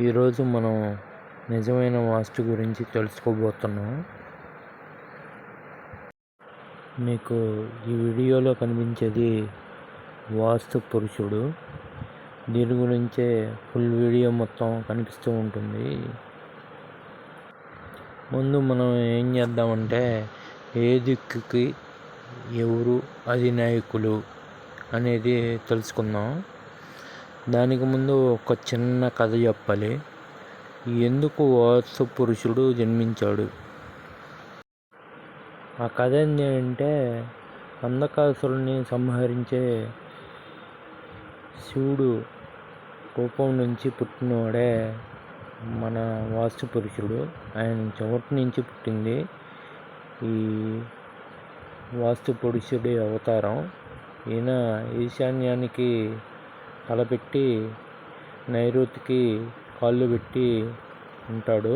ఈరోజు మనం నిజమైన వాస్తు గురించి తెలుసుకోబోతున్నాం. మీకు ఈ వీడియోలో కనిపించేది వాస్తు పురుషుడు. దీని గురించే ఫుల్ వీడియో మొత్తం కనిపిస్తూ ఉంటుంది. ముందు మనం ఏం చేద్దామంటే ఏ దిక్కుకి ఎవరు అధినాయకులు అనేది తెలుసుకుందాం. దానికి ముందు ఒక చిన్న కథ చెప్పాలి. ఎందుకు వాస్తు పురుషుడు జన్మించాడు? ఆ కథ ఏంటి అంటే అంధకాసురుని సంహరించే శివుడు రూపం నుంచి పుట్టినవాడే మన వాస్తు పురుషుడు. ఆయన చెమటి నుంచి పుట్టింది ఈ వాస్తు పురుషుడి అవతారం. ఈయన ఈశాన్యానికి తలపెట్టి నైరుతికి కాళ్ళు పెట్టి ఉంటాడు.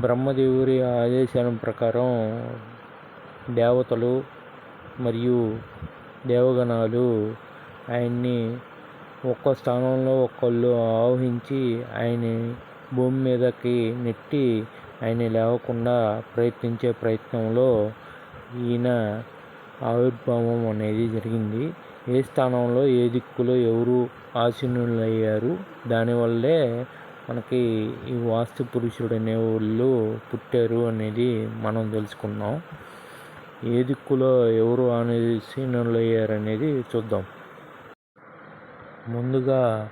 బ్రహ్మదేవుడి ఆదేశాల ప్రకారం దేవతలు మరియు దేవగణాలు ఆయన్ని ఒక్కో స్థానంలో ఒక్కళ్ళు ఆవహించి ఆయన్ని భూమి మీదకి నెట్టి ఆయన లేవకుండా ప్రయత్నించే ప్రయత్నంలో ఈయన ఆవిర్భావం అనేది జరిగింది. ఏ స్థానంలో ఏ దిక్కులో ఎవరు ఆసీనులయ్యారు దానివల్లే మనకి ఈ వాస్తు పురుషుడు అనే వాళ్ళు పుట్టారు అనేది మనం తెలుసుకున్నాం. ఏ దిక్కులో ఎవరు ఆసీనులయ్యారు అనేది చూద్దాం. ముందుగా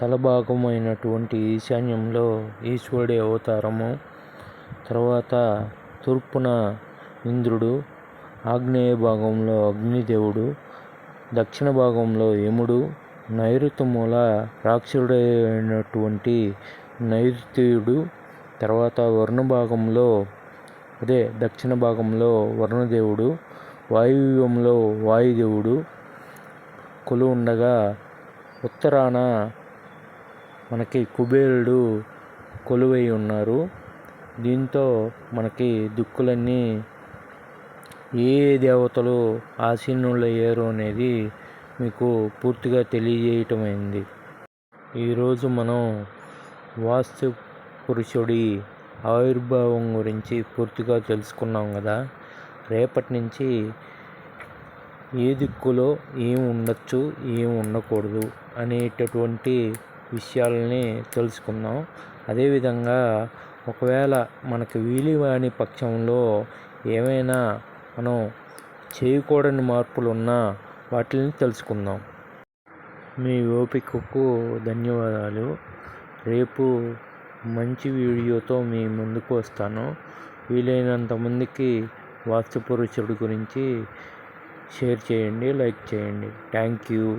తలభాగమైనటువంటి ఈశాన్యంలో ఈశ్వరుడి అవతారము తర్వాత తూర్పున ఇంద్రుడు ఆగ్నేయ భాగంలో అగ్నిదేవుడు దక్షిణ భాగంలో యముడు నైరుతి మూల రాక్షసుడైనటువంటి నైరుతీయుడు తర్వాత వర్ణ భాగంలో అదే దక్షిణ భాగంలో వర్ణదేవుడు వాయువ్యంలో వాయుదేవుడు కొలు ఉండగా ఉత్తరాన మనకి కుబేరుడు కొలువై ఉన్నారు. దీంతో మనకి దిక్కులన్నీ ఏ దేవతలు ఆసీనులయ్యారు అనేది మీకు పూర్తిగా తెలియజేయటమైంది. ఈరోజు మనం వాస్తు పురుషుడి ఆవిర్భావం గురించి పూర్తిగా తెలుసుకున్నాం కదా. రేపటి నుంచి ఏ దిక్కులో ఏం ఉండొచ్చు ఏం ఉండకూడదు అనేటటువంటి విషయాలని తెలుసుకుందాం. అదేవిధంగా ఒకవేళ మనకు వీలివాణి పక్షంలో ఏమైనా మనం చేయకూడని మార్పులు ఉన్నా వాటిని తెలుసుకుందాం. మీ ఓపికకు ధన్యవాదాలు. రేపు మంచి వీడియోతో మీ ముందుకు వస్తాను. వీలైనంత మందికి వాస్తు పురుషుడి గురించి షేర్ చేయండి లైక్ చేయండి. Thank you.